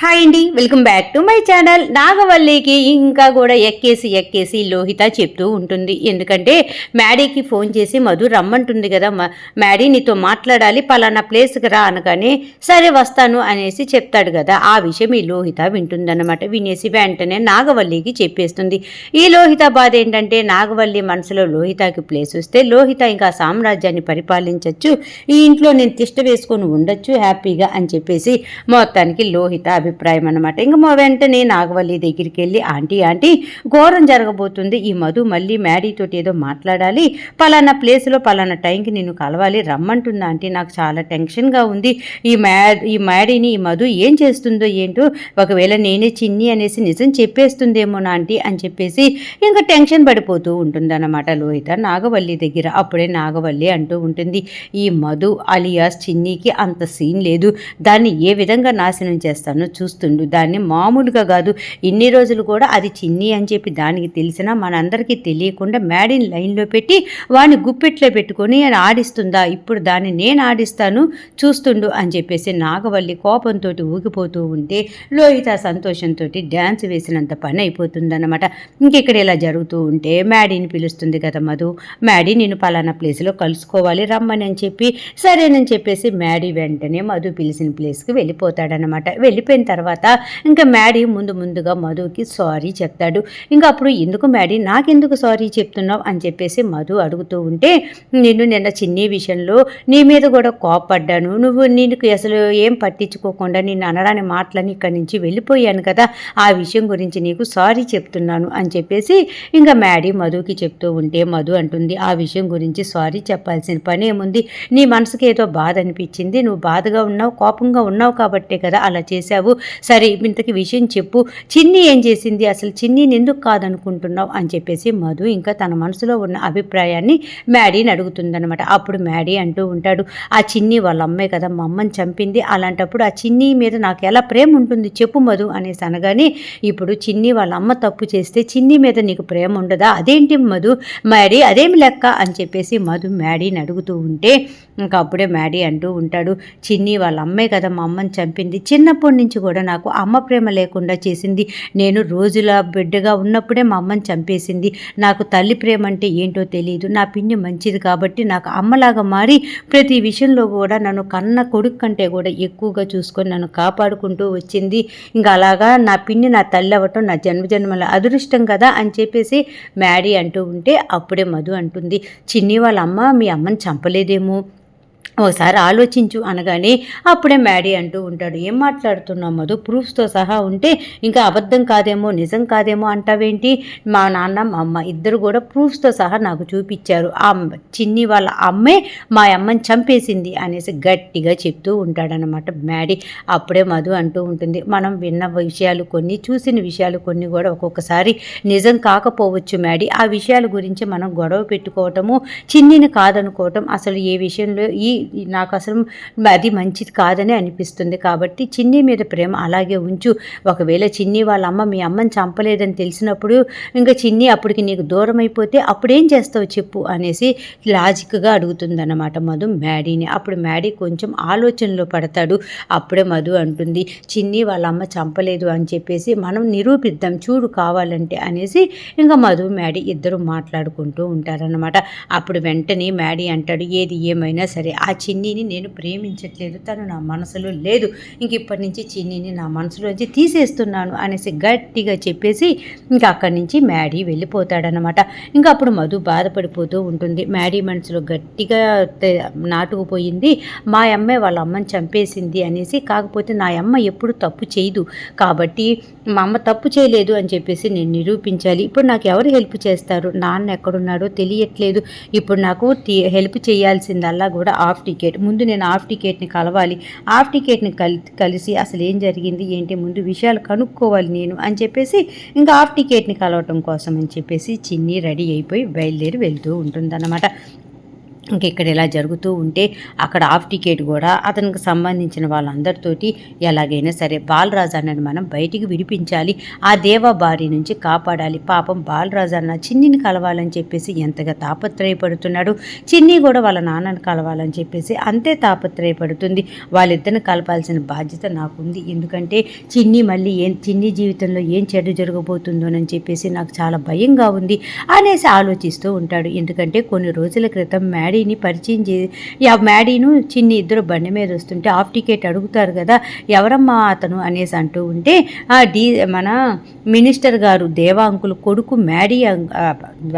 Hi అండి welcome back to my channel. నాగవల్లికి ఇంకా కూడా ఎక్కేసి ఎక్కేసి లోహిత చెప్తూ ఉంటుంది. ఎందుకంటే మ్యాడీకి ఫోన్ చేసి మధు రమ్మంటుంది కదా మ్యాడీ నీతో మాట్లాడాలి పలానా ప్లేస్కి రా అనగానే సరే వస్తాను అనేసి చెప్తాడు కదా. ఆ విషయం ఈ లోహిత వింటుందన్నమాట. వినేసి వెంటనే నాగవల్లికి చెప్పేస్తుంది. ఈ లోహిత బాధ ఏంటంటే నాగవల్లి మనసులో లోహితకి ప్లేస్ వస్తే లోహిత ఇంకా సామ్రాజ్యాన్ని పరిపాలించవచ్చు ఈ ఇంట్లో నేను తిష్ట వేసుకొని ఉండొచ్చు హ్యాపీగా అని చెప్పేసి మొత్తానికి లోహిత అభిప్రాయం అనమాట ఇంకా మా వెంటనే నాగవల్లి దగ్గరికి వెళ్ళి ఆంటీ ఆంటీ ఘోరం జరగబోతుంది. ఈ మధు మళ్ళీ మ్యాడీతోటి ఏదో మాట్లాడాలి. పలానా ప్లేస్లో పలానా టైంకి నేను కలవాలి. రమ్మంటుంది ఆంటీ. నాకు చాలా టెన్షన్గా ఉంది. ఈ మ్యాడ్ ఈ మ్యాడీని ఈ మధు ఏం చేస్తుందో ఏంటో ఒకవేళ నేనే చిన్ని అనేసి నిజం చెప్పేస్తుందేమో ఆంటీ? అని చెప్పేసి ఇంకా టెన్షన్ పడిపోతూ ఉంటుందన్నమాట లోహిత. నాగవల్లి దగ్గర అప్పుడే నాగవల్లి అంటూ ఉంటుంది ఈ మధు అలియాస్ చిన్నీకి అంత సీన్ లేదు. దాన్ని ఏ విధంగా నాశనం చేస్తానో చూస్తుండు. దాన్ని మామూలుగా కాదు. ఇన్ని రోజులు కూడా అది చిన్ని అని చెప్పి దానికి తెలిసినా మనందరికీ తెలియకుండా మ్యాడీని లైన్లో పెట్టి వాడిని గుప్పెట్లో పెట్టుకొని అని ఆడిస్తుందా? ఇప్పుడు దాన్ని నేను ఆడిస్తాను చూస్తుండు అని చెప్పేసి నాగవల్లి కోపంతో ఊగిపోతూ ఉంటే లోహిత సంతోషంతో డ్యాన్స్ వేసినంత పని అయిపోతుందన్నమాట. ఇంకెక్కడ ఇలా జరుగుతూ ఉంటే మ్యాడీని పిలుస్తుంది కదా మధు. మ్యాడీ నేను పలానా ప్లేస్లో కలుసుకోవాలి రమ్మని అని చెప్పి సరేనని చెప్పేసి మ్యాడీ వెంటనే మధు పిలిచిన ప్లేస్కి వెళ్ళిపోతాడనమాట వెళ్ళిపోయిన తర్వాత ఇంకా మ్యాడీ ముందు ముందుగా మధుకి సారీ చెప్తాడు. ఇంకా అప్పుడు ఎందుకు మ్యాడీ నాకెందుకు సారీ చెప్తున్నావు అని చెప్పేసి మధు అడుగుతూ ఉంటే నేను నిన్న చిన్ని విషయంలో నీ మీద కూడా కోపడ్డాను నువ్వు నీకు అసలు ఏం పట్టించుకోకుండా నేను అనరాని మాటలని ఇక్కడి నుంచి వెళ్ళిపోయాను కదా ఆ విషయం గురించి నీకు సారీ చెప్తున్నాను అని చెప్పేసి ఇంకా మ్యాడీ మధుకి చెప్తూ ఉంటే మధు అంటుంది ఆ విషయం గురించి సారీ చెప్పాల్సిన పని ఏముంది? నీ మనసుకి ఏదో బాధ అనిపించింది. నువ్వు బాధగా ఉన్నావు కోపంగా ఉన్నావు కాబట్టే కదా అలా చేశావు. సరే ఇంతకి విషయం చెప్పు. చిన్ని ఏం చేసింది? అసలు చిన్నీని ఎందుకు కాదనుకుంటున్నావు? అని చెప్పేసి మధు ఇంకా తన మనసులో ఉన్న అభిప్రాయాన్ని మ్యాడీని అడుగుతుందనమాట అప్పుడు మ్యాడీ అంటూ ఉంటాడు ఆ చిన్ని వాళ్ళ అమ్మాయి కదా మా అమ్మని చంపింది. అలాంటప్పుడు ఆ చిన్ని మీద నాకు ఎలా ప్రేమ ఉంటుంది? చెప్పు మధు అనేసి అనగానే ఇప్పుడు చిన్ని వాళ్ళ అమ్మ తప్పు చేస్తే చిన్ని మీద నీకు ప్రేమ ఉండదా? అదేంటి మధు? మ్యాడీ అదేమి లెక్క? అని చెప్పేసి మధు మ్యాడీని అడుగుతూ ఉంటే ఇంకా అప్పుడే మ్యాడీ అంటూ ఉంటాడు చిన్ని వాళ్ళ అమ్మే కదా మా అమ్మని చంపింది. చిన్నప్పటి నుంచి కూడా నాకు అమ్మ ప్రేమ లేకుండా చేసింది. నేను రోజుల బిడ్డగా ఉన్నప్పుడే మా అమ్మని చంపేసింది. నాకు తల్లి ప్రేమ అంటే ఏంటో తెలియదు నా పిన్ని మంచిది కాబట్టి నాకు అమ్మలాగా మారి ప్రతి విషయంలో కూడా నన్ను కన్న కొడుకు కంటే కూడా ఎక్కువగా చూసుకొని నన్ను కాపాడుకుంటూ వచ్చింది. ఇంకా అలాగా నా పిన్ని నా తల్లి అవ్వటం నా జన్మజన్మల అదృష్టం కదా అని చెప్పేసి మ్యాడీ అంటూ ఉంటే అప్పుడే మధు అంటుంది. చిన్ని వాళ్ళ అమ్మ మీ అమ్మని చంపలేదేమో? ఓసారి ఆలోచించు అనగానే అప్పుడే మ్యాడీ అంటూ ఉంటాడు. ఏం మాట్లాడుతున్నావు మధు? ప్రూఫ్స్తో సహా ఉంటే ఇంకా అబద్ధం కాదేమో నిజం కాదేమో అంటావేంటి? మా నాన్న మా అమ్మ ఇద్దరు కూడా ప్రూఫ్స్తో సహా నాకు చూపించారు ఆ చిన్ని వాళ్ళ అమ్మే మా అమ్మని చంపేసింది అనేసి గట్టిగా చెప్తూ ఉంటాడనమాట మ్యాడీ. అప్పుడే మధు అంటూ ఉంటుంది. మనం విన్న విషయాలు కొన్ని చూసిన విషయాలు కొన్ని కూడా ఒక్కొక్కసారి నిజం కాకపోవచ్చు మ్యాడీ. ఆ విషయాల గురించి మనం గొడవ పెట్టుకోవటము చిన్నిని కాదనుకోవటం అసలు ఏ విషయంలో ఈ ఈ నాకు అసలు అది మంచిది కాదని అనిపిస్తుంది. కాబట్టి చిన్ని మీద ప్రేమ అలాగే ఉంచు. ఒకవేళ చిన్ని వాళ్ళ అమ్మ మీ అమ్మని చంపలేదని తెలిసినప్పుడు ఇంకా చిన్ని అప్పటికి నీకు దూరం అయిపోతే అప్పుడేం చేస్తావు చెప్పు అనేసి లాజిక్గా అడుగుతుందన్నమాట మధు మ్యాడీని. అప్పుడు మ్యాడీ కొంచెం ఆలోచనలో పడతాడు. అప్పుడే మధు అంటుంది చిన్ని వాళ్ళ అమ్మ చంపలేదు అని చెప్పేసి మనం నిరూపిద్దాం చూడు కావాలంటే అనేసి ఇంకా మధు మ్యాడీ ఇద్దరు మాట్లాడుకుంటూ ఉంటారన్నమాట. అప్పుడు వెంటనే మ్యాడీ అంటాడు ఏది ఏమైనా సరే ఆ చిన్నిని నేను ప్రేమించట్లేదు తను నా మనసులో లేదు. ఇంక ఇప్పటి నుంచి చిన్నిని నా మనసులోంచి తీసేస్తున్నాను అనేసి గట్టిగా చెప్పేసి ఇంకా అక్కడి నుంచి మ్యాడీ వెళ్ళిపోతాడనమాట ఇంకా అప్పుడు మధు బాధపడిపోతూ ఉంటుంది. మ్యాడీ మనసులో గట్టిగా నాటుకుపోయింది. మా అమ్మే వాళ్ళ అమ్మని చంపేసింది అనేసి కాకపోతే నా అమ్మ ఎప్పుడు తప్పు చేయదు. కాబట్టి మా అమ్మ తప్పు చేయలేదు అని చెప్పేసి నేను నిరూపించాలి. ఇప్పుడు నాకు ఎవరు హెల్ప్ చేస్తారు? నాన్న ఎక్కడున్నాడో తెలియట్లేదు. ఇప్పుడు నాకు హెల్ప్ చేయాల్సిందల్లా కూడా ఆఫ్ టికెట్. ముందు నేను హాఫ్ టికెట్ని కలవాలి. హాఫ్ టికెట్ని కలి కలిసి అసలు ఏం జరిగింది ఏంటి ముందు విషయాలు కనుక్కోవాలి నేను అని చెప్పేసి ఇంకా హాఫ్ టికెట్ని కలవటం కోసం అని చెప్పేసి చిన్ని రెడీ అయిపోయి బయలుదేరి వెళ్తూ ఉంటుందన్నమాట. ఇంక ఇక్కడ ఇలా జరుగుతూ ఉంటే అక్కడ ఆఫ్ టికెట్ కూడా అతనికి సంబంధించిన వాళ్ళందరితోటి ఎలాగైనా సరే బాలరాజు అన్నని మనం బయటికి విడిపించాలి. ఆ దేవ బారి నుంచి కాపాడాలి. పాపం బాలరాజు అన్న చిన్నిని కలవాలని చెప్పేసి ఎంతగా తాపత్రయపడుతున్నాడు. చిన్ని కూడా వాళ్ళ నాన్నని కలవాలని చెప్పేసి అంతే తాపత్రయపడుతుంది. వాళ్ళిద్దరిని కలపాల్సిన బాధ్యత నాకుంది. ఎందుకంటే చిన్ని మళ్ళీ ఏం చిన్ని జీవితంలో ఏం చెడు జరగబోతుందోనని చెప్పేసి నాకు చాలా భయంగా ఉంది అనేసి ఆలోచిస్తూ ఉంటాడు. ఎందుకంటే కొన్ని రోజుల క్రితం మ్యాడీని పరిచయం చే ఆ మ్యాడీను చిన్ని ఇద్దరు బండి మీద వస్తుంటే ఆఫ్ టికెట్ అడుగుతారు కదా ఎవరమ్మా అతను అనేసి అంటూ ఉంటే ఆ డీ మన మినిస్టర్ గారు దేవాంకులు కొడుకు మ్యాడీ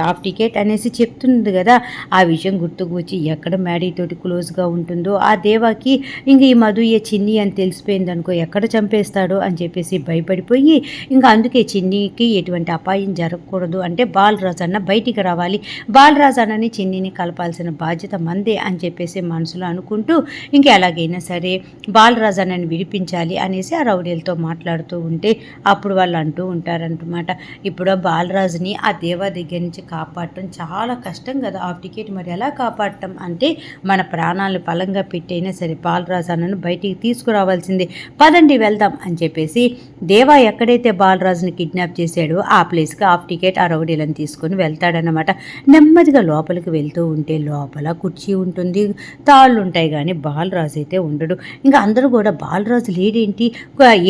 ఆఫ్ టికెట్ అనేసి చెప్తుంది కదా ఆ విషయం గుర్తుకు వచ్చి ఎక్కడ మ్యాడీతోటి క్లోజ్గా ఉంటుందో ఆ దేవాకి ఇంక ఈ మధు ఏ చిన్ని అని తెలిసిపోయింది అనుకో ఎక్కడ చంపేస్తాడో అని చెప్పేసి భయపడిపోయి ఇంకా అందుకే చిన్నికి ఎటువంటి అపాయం జరగకూడదు అంటే బాలరాజు అన్న బయటికి రావాలి బాలరాజు అన్నని చిన్నిని కలపాల్సిన బాధ్యత మందే అని చెప్పేసి మనసులో అనుకుంటూ ఇంకా ఎలాగైనా సరే బాలరాజా అన్నని విడిపించాలి అనేసి ఆ రౌడీలతో మాట్లాడుతూ ఉంటే అప్పుడు వాళ్ళు అంటూ ఉంటారంటమాట ఇప్పుడు బాలరాజుని ఆ దేవా దగ్గర నుంచి కాపాడటం చాలా కష్టం కదా. ఆ టికెట్ మరి ఎలా కాపాడటం అంటే మన ప్రాణాలు బలంగా పెట్టైనా సరే బాలరాజాన్నను బయటికి తీసుకురావాల్సిందే. పదండి వెళ్దాం అని చెప్పేసి దేవా ఎక్కడైతే బాలరాజుని కిడ్నాప్ చేశాడో ఆ ప్లేస్కి ఆఫ్ టికెట్ ఆ రౌడీలను తీసుకొని వెళ్తాడనమాట నెమ్మదిగా లోపలికి వెళ్తూ ఉంటే లోపల కుర్చీ ఉంటుంది తాళ్ళు ఉంటాయి కానీ బాలరాజు అయితే ఉండడు. ఇంకా అందరూ కూడా బాలరాజు లేడేంటి?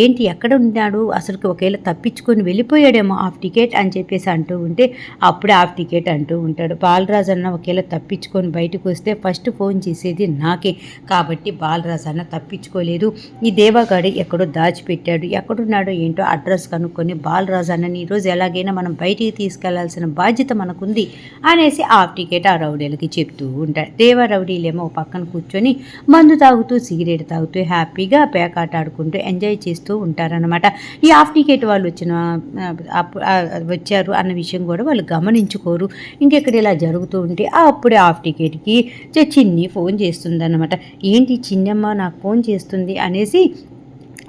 ఏంటి ఎక్కడ ఉన్నాడు అసలు ఒకవేళ తప్పించుకొని వెళ్ళిపోయాడేమో ఆఫ్ టికెట్ అని చెప్పేసి అంటూ ఉంటే అప్పుడే ఆఫ్ టికెట్ అంటూ ఉంటాడు. బాలరాజు అన్న ఒకవేళ తప్పించుకొని బయటకు వస్తే ఫస్ట్ ఫోన్ చేసేది నాకే. కాబట్టి బాలరాజు అన్న తప్పించుకోలేదు. ఈ దేవగాడి ఎక్కడో దాచిపెట్టాడు. ఎక్కడున్నాడో ఏంటో అడ్రస్ కనుక్కొని బాలరాజు అన్నని ఈరోజు ఎలాగైనా మనం బయటికి తీసుకెళ్ళాల్సిన బాధ్యత మనకుంది అనేసి ఆఫ్ టికెట్ ఆ రౌడీలకి చెప్తూ ఉంటాడు దేవరౌడీలేమో పక్కన కూర్చొని మందు తాగుతూ సిగరెట్ తాగుతూ హ్యాపీగా పేకాట ఆడుకుంటూ ఎంజాయ్ చేస్తూ ఉంటారనమాట ఈ ఆఫ్ టికెట్ వాళ్ళు వచ్చిన వచ్చారు అన్న విషయం కూడా వాళ్ళు గమనించుకోరు. ఇంకెక్కడ ఇలా జరుగుతూ ఉంటే ఆ అప్పుడే ఆఫ్ టికెట్కి చిన్ని ఫోన్ చేస్తుందన్నమాట. ఏంటి చిన్నమ్మ నాకు ఫోన్ చేస్తుంది అనేసి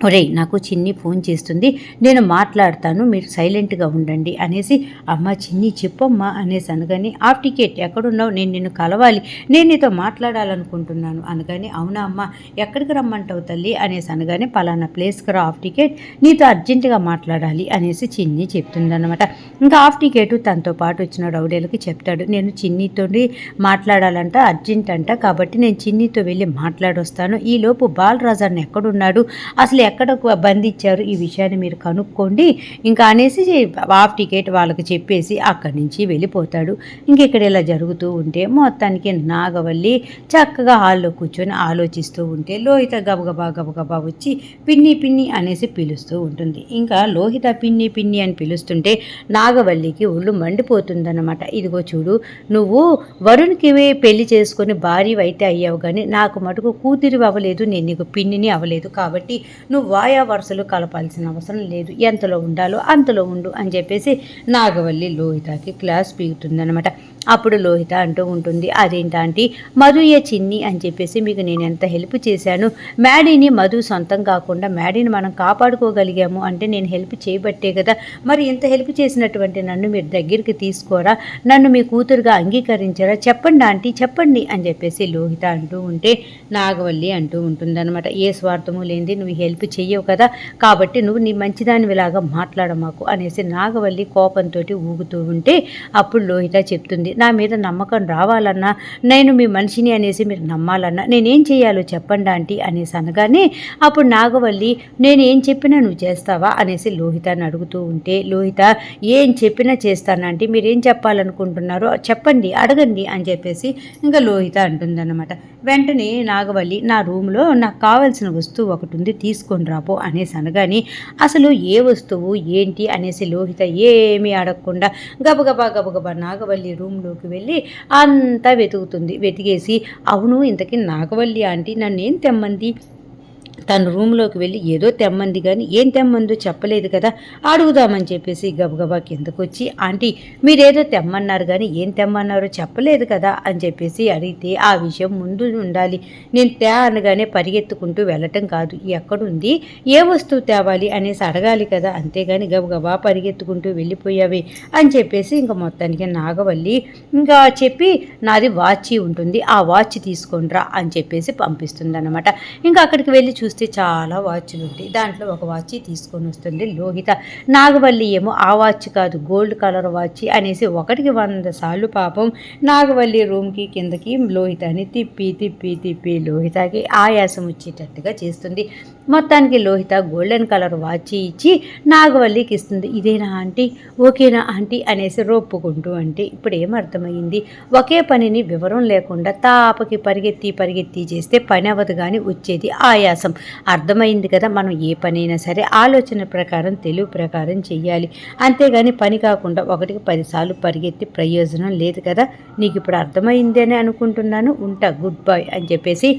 ఒరేయ్ నాకు చిన్ని ఫోన్ చేస్తుంది నేను మాట్లాడతాను మీరు సైలెంట్గా ఉండండి అనేసి అమ్మ చిన్ని చెప్పమ్మా అనేసి అనగానే ఆ టికెట్ ఎక్కడున్నావు? నేను నిన్ను కలవాలి నేను నీతో మాట్లాడాలనుకుంటున్నాను. అనగానే అవునా అమ్మ ఎక్కడికి రమ్మంటావు తల్లి? అనేసి అనగానే పలానా ప్లేస్కి రా ఆఫ్ టికెట్ నీతో అర్జెంటుగా మాట్లాడాలి అనేసి చిన్ని చెప్తుందనమాట ఇంకా ఆఫ్ టికెట్ తనతో పాటు వచ్చిన రౌడీలకి చెప్తాడు నేను చిన్నితో మాట్లాడాలంట అర్జెంట్ అంట కాబట్టి నేను చిన్నితో వెళ్ళి మాట్లాడొస్తాను. ఈలోపు బాలరాజాన్ని ఎక్కడున్నాడు? అసలు ఎక్కడ బంధించారు ఈ విషయాన్ని మీరు కనుక్కోండి. ఇంకా అనేసి హాఫ్ టికెట్ వాళ్ళకి చెప్పేసి అక్కడి నుంచి వెళ్ళిపోతాడు. ఇంకెక్కడ ఇలా జరుగుతూ ఉంటే మొత్తానికి నాగవల్లి చక్కగా హాల్లో కూర్చొని ఆలోచిస్తూ ఉంటే లోహిత గబగబా గబగబా వచ్చి పిన్ని పిన్ని అనేసి పిలుస్తూ ఉంటుంది. ఇంకా లోహిత పిన్ని పిన్ని అని పిలుస్తుంటే నాగవల్లికి ఒళ్ళు మండిపోతుందన్నమాట. ఇదిగో చూడు నువ్వు వరుణ్కి పెళ్ళి చేసుకొని భార్య అయితే అయ్యావు కానీ నాకు మటుకు కూతురి అవ్వలేదు నేను నీకు పిన్నిని అవ్వలేదు కాబట్టి నువ్వు వాయా వరుసలు కలపాల్సిన అవసరం లేదు. ఎంతలో ఉండాలో అంతలో ఉండు అని చెప్పేసి నాగవల్లి లోహితకి క్లాస్ పీగుతుందనమాట అప్పుడు లోహిత అంటూ ఉంటుంది అదేంటంటే మధుయ చిన్ని? అని చెప్పేసి మీకు నేను ఎంత హెల్ప్ చేశాను? మ్యాడీని మధు సొంతం కాకుండా మ్యాడీని మనం కాపాడుకోగలిగాము అంటే నేను హెల్ప్ చేయబట్టే కదా. మరి ఇంత హెల్ప్ చేసినటువంటి నన్ను మీరు దగ్గరికి తీసుకోరా? నన్ను మీ కూతురుగా అంగీకరించారా? చెప్పండి ఆంటీ చెప్పండి అని చెప్పేసి లోహిత అంటూ ఉంటే నాగవల్లి అంటూ ఉంటుందన్నమాట. ఏ స్వార్థము లేనిది నువ్వు హెల్ప్ చెయ్యవు కదా. కాబట్టి నువ్వు నీ మంచిదానివిలాగా మాట్లాడమాకు అనేసి నాగవల్లి కోపంతో ఊగుతూ ఉంటే అప్పుడు లోహిత చెప్తుంది నా మీద నమ్మకం రావాలన్నా నేను మీ మనిషిని అనేసి మీరు నమ్మాలన్నా నేనేం చేయాలో చెప్పండి ఆంటీ అనేసి అనగానే అప్పుడు నాగవల్లి నేను ఏం చెప్పినా నువ్వు చేస్తావా? అనేసి లోహితాన్ని అడుగుతూ ఉంటే లోహిత ఏం చెప్పినా చేస్తానంటే మీరు ఏం చెప్పాలనుకుంటున్నారో చెప్పండి అడగండి అని చెప్పేసి ఇంకా లోహిత అంటుందన్నమాట. వెంటనే నాగవల్లి నా రూమ్లో నాకు కావాల్సిన వస్తువు ఒకటి ఉంది తీసుకొని రాపో అనేసి అనగానే అసలు ఏ వస్తువు ఏంటి? అనేసి లోహిత ఏమీ అడగకుండా గబగబా గబగబా నాగవల్లి రూమ్ రూమ్లోకి వెళ్ళి అంతా వెతుకుతుంది. వెతికేసి అవును ఇంతకీ నాగవల్లి ఆంటీ నన్ను ఏం తెమ్మంది? తను రూమ్లోకి వెళ్ళి ఏదో తెమ్మంది కానీ ఏం తెమ్మందో చెప్పలేదు కదా అడుగుదామని చెప్పేసి గబగబా కిందకు వచ్చి ఆంటీ మీరేదో తెమ్మన్నారు కానీ ఏం తెమ్మన్నారో చెప్పలేదు కదా అని చెప్పేసి అడిగితే ఆ విషయం ముందు ఉండాలి. నేను తే అనగానే పరిగెత్తుకుంటూ వెళ్ళటం కాదు. ఎక్కడుంది? ఏ వస్తువు తేవాలి? అనేసి అడగాలి కదా అంతేగాని గబగబా పరిగెత్తుకుంటూ వెళ్ళిపోయావి అని చెప్పేసి ఇంకా మొత్తానికి నాగవల్లి ఇంకా చెప్పి నాది వాచి ఉంటుంది ఆ వాచ్ తీసుకొనిరా అని చెప్పేసి పంపిస్తుంది అనమాట ఇంకా అక్కడికి వెళ్ళి చూస్తే చాలా వాచ్లు ఉంటాయి దాంట్లో ఒక వాచ్ తీసుకొని వస్తుంది లోహిత. నాగవల్లి ఏమో ఆ వాచ్ కాదు గోల్డ్ కలర్ వాచ్ అనేసి ఒకటికి వంద సార్లు పాపం నాగవల్లి రూమ్కి కిందకి లోహితని తిప్పి తిప్పి తిప్పి లోహితకి ఆయాసం వచ్చేటట్టుగా చేస్తుంది. మొత్తానికి లోహిత గోల్డెన్ కలర్ వాచ్ ఇచ్చి నాగవల్లికి ఇస్తుంది. ఇదేనా ఆంటీ? ఓకేనా ఆంటీ? అనేసి రొప్పుకుంటూ అంటే ఇప్పుడు ఏమర్థమైంది ఒకే పనిని వివరం లేకుండా తాపకి పరిగెత్తి పరిగెత్తి చేస్తే పని అవ్వదు కానీ వచ్చేది ఆయాసం. అర్థమైంది కదా మనం ఏ పనైనా సరే ఆలోచన ప్రకారం తెలివి ప్రకారం చెయ్యాలి. అంతేగాని పని కాకుండా ఒకటికి పదిసార్లు పరిగెత్తి ప్రయోజనం లేదు కదా. నీకు ఇప్పుడు అర్థమైంది అని అనుకుంటున్నాను ఉంటా గుడ్ బాయ్ అని చెప్పేసి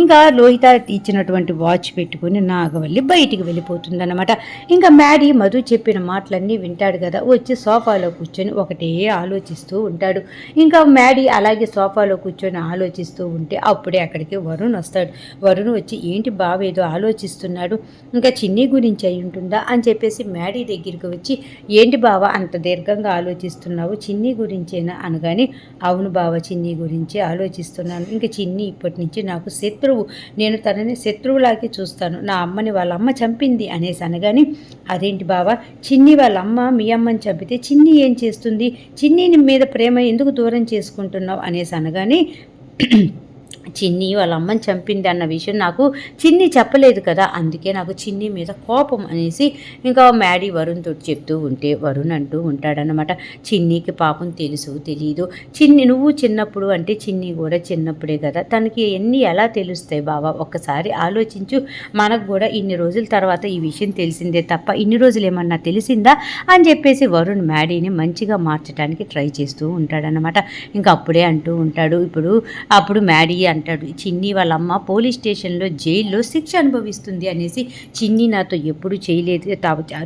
ఇంకా లోహిత ఇచ్చినటువంటి వాచ్ పెట్టుకుని నాగవల్లి బయటికి వెళ్ళిపోతుంది అనమాట ఇంకా మ్యాడీ మధు చెప్పిన మాటలన్నీ వింటాడు కదా వచ్చి సోఫాలో కూర్చొని ఒకటే ఆలోచిస్తూ ఉంటాడు. ఇంకా మ్యాడీ అలాగే సోఫాలో కూర్చొని ఆలోచిస్తూ ఉంటే అప్పుడే అక్కడికి వరుణ్ వస్తాడు. వరుణ్ వచ్చి ఏంటి బావి ఏదో ఆలోచిస్తున్నాడు. ఇంకా చిన్ని గురించి అయి ఉంటుందా అని చెప్పేసి మ్యాడీ దగ్గరికి వచ్చి ఏంటి బావ అంత దీర్ఘంగా ఆలోచిస్తున్నావు? చిన్ని గురించేనా? అనగానే అవును బావ చిన్ని గురించి ఆలోచిస్తున్నాను. ఇంకా చిన్ని ఇప్పటి నుంచి నాకు శత్రువు. నేను తనని శత్రువులాగే చూస్తాను. నా అమ్మని వాళ్ళ అమ్మ చంపింది అనేసి అనగాని అదేంటి బావ? చిన్ని వాళ్ళ అమ్మ మీ అమ్మని చంపితే చిన్ని ఏం చేస్తుంది? చిన్ని మీద ప్రేమ ఎందుకు దూరం చేసుకుంటున్నావు? అనేసి అనగానే చిన్ని వాళ్ళ అమ్మని చంపింది అన్న విషయం నాకు చిన్ని చెప్పలేదు కదా. అందుకే నాకు చిన్ని మీద కోపం అనేసి ఇంకా మ్యాడీ వరుణ్ తోటి చెప్తూ ఉంటే వరుణ్ అంటూ ఉంటాడనమాట చిన్నికి పాపం తెలుసు తెలియదు చిన్ని నువ్వు చిన్నప్పుడు అంటే చిన్ని కూడా చిన్నప్పుడే కదా. తనకి ఎన్ని ఎలా తెలుస్తాయి బాబా ఒక్కసారి ఆలోచించు. మనకు కూడా ఇన్ని రోజుల తర్వాత ఈ విషయం తెలిసిందే తప్ప ఇన్ని రోజులు ఏమన్నా తెలిసిందా అని చెప్పేసి వరుణ్ మ్యాడీని మంచిగా మార్చడానికి ట్రై చేస్తూ ఉంటాడనమాట ఇంకా అప్పుడే అంటూ ఉంటాడు ఇప్పుడు అప్పుడు మ్యాడీ అంటాడు. చిన్ని వాళ్ళ అమ్మ పోలీస్ స్టేషన్లో జైల్లో శిక్ష అనుభవిస్తుంది అనేసి చిన్ని నాతో ఎప్పుడు చేయలేదు.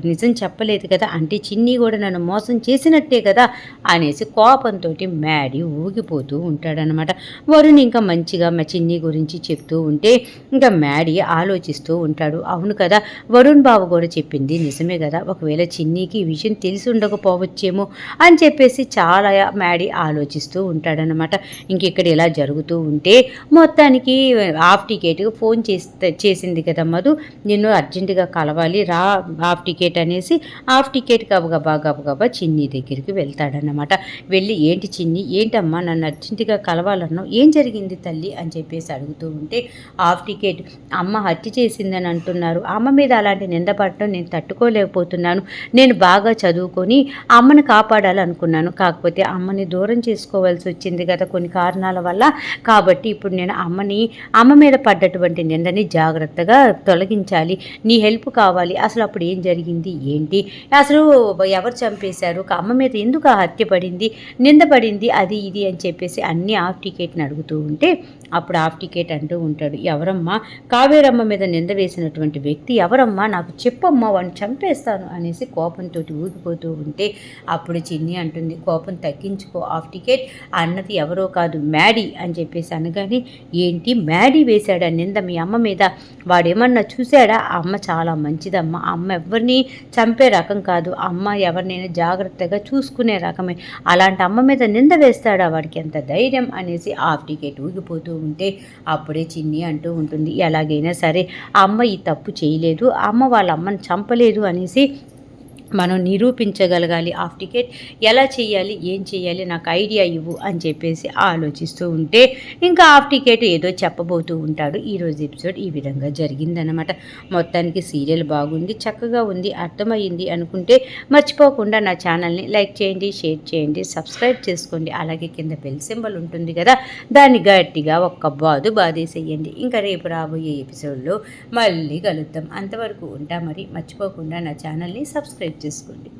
నిజం చెప్పలేదు కదా అంటే చిన్ని కూడా నన్ను మోసం చేసినట్టే కదా అనేసి కోపంతో మ్యాడీ ఊగిపోతూ ఉంటాడనమాట వరుణ్ ఇంకా మంచిగా మా చిన్ని గురించి చెప్తూ ఉంటే ఇంకా మ్యాడీ ఆలోచిస్తూ ఉంటాడు. అవును కదా వరుణ్ బాబు కూడా చెప్పింది నిజమే కదా ఒకవేళ చిన్నికి ఈ విషయం తెలిసి ఉండకపోవచ్చేమో అని చెప్పేసి చాలా మ్యాడీ ఆలోచిస్తూ ఉంటాడనమాట ఇంక ఇక్కడ ఇలా జరుగుతూ ఉంటే మొత్తానికి హాఫ్ టికెట్ ఫోన్ చేస్తే చేసింది కదా మధు. నిన్ను అర్జెంటుగా కలవాలి రా హాఫ్ టికెట్ అనేసి హాఫ్ టికెట్ గబగబా గబగబా చిన్ని దగ్గరికి వెళ్తాడనమాట వెళ్ళి ఏంటి చిన్ని ఏంటమ్మా నన్ను అర్జెంటుగా కలవాలన్నావు? ఏం జరిగింది తల్లి? అని చెప్పేసి అడుగుతూ ఉంటే హాఫ్ టికెట్ అమ్మ హత్య చేసిందని అంటున్నారు. అమ్మ మీద అలాంటి నిందపడటం నేను తట్టుకోలేకపోతున్నాను. నేను బాగా చదువుకొని అమ్మని కాపాడాలనుకున్నాను. కాకపోతే అమ్మని దూరం చేసుకోవాల్సి వచ్చింది కదా కొన్ని కారణాల వల్ల. కాబట్టి ఇప్పుడు నేను అమ్మని అమ్మ మీద పడ్డటువంటి నిందని జాగ్రత్తగా తొలగించాలి. నీ హెల్ప్ కావాలి. అసలు అప్పుడు ఏం జరిగింది? ఏంటి? అసలు ఎవరు చంపేశారు? అమ్మ మీద ఎందుకు ఆ హత్య పడింది? నింద పడింది? అది ఇది అని చెప్పేసి అన్ని ఆఫ్ టికెట్ని అడుగుతూ ఉంటే అప్పుడు హాఫ్ టికెట్ అంటూ ఉంటాడు. ఎవరమ్మా? కావేరమ్మ మీద నింద వేసినటువంటి వ్యక్తి ఎవరమ్మా? నాకు చెప్పమ్మా వాడిని చంపేస్తాను అనేసి కోపంతో ఊగిపోతూ ఉంటే అప్పుడు చిన్ని అంటుంది కోపం తగ్గించుకో హాఫ్ టికెట్ అన్నది ఎవరో కాదు మ్యాడీ అని చెప్పేసి అనగానే ఏంటి మ్యాడీ వేశాడా నింద మీ అమ్మ మీద? వాడేమన్నా చూశాడా? అమ్మ చాలా మంచిదమ్మ. అమ్మ ఎవరిని చంపే రకం కాదు. అమ్మ ఎవరినైనా జాగ్రత్తగా చూసుకునే రకమే. అలాంటి అమ్మ మీద నింద వేస్తాడా? వాడికి ఎంత ధైర్యం అనేసి హాఫ్ టికెట్ ఊగిపోతూ ఉంటే అప్పుడే చిన్ని అంటూ ఉంటుంది. ఎలాగైనా సరే అమ్మ ఈ తప్పు చేయలేదు. అమ్మ వాళ్ళ అమ్మని చంపలేదు అనేసి మనం నిరూపించగలగాలి ఆఫ్ టికెట్ ఎలా చేయాలి ఏం చేయాలి నాకు ఐడియా ఇవ్వు అని చెప్పేసి ఆలోచిస్తూ ఉంటే ఇంకా ఆఫ్ టికెట్ ఏదో చెప్పబోతూ ఉంటాడు. ఈరోజు ఎపిసోడ్ ఈ విధంగా జరిగిందనమాట మొత్తానికి సీరియల్ బాగుంది చక్కగా ఉంది అర్థమైంది అనుకుంటే మర్చిపోకుండా నా ఛానల్ని లైక్ చేయండి షేర్ చేయండి సబ్స్క్రైబ్ చేసుకోండి. అలాగే కింద బెల్ సింబల్ ఉంటుంది కదా దాన్ని గట్టిగా ఒక్క బాదు బాధేసేయండి ఇంకా రేపు రాబోయే ఎపిసోడ్లో మళ్ళీ కలుద్దాం. అంతవరకు ఉంటా మరి మర్చిపోకుండా నా ఛానల్ని సబ్స్క్రైబ్ చేసుకోండి.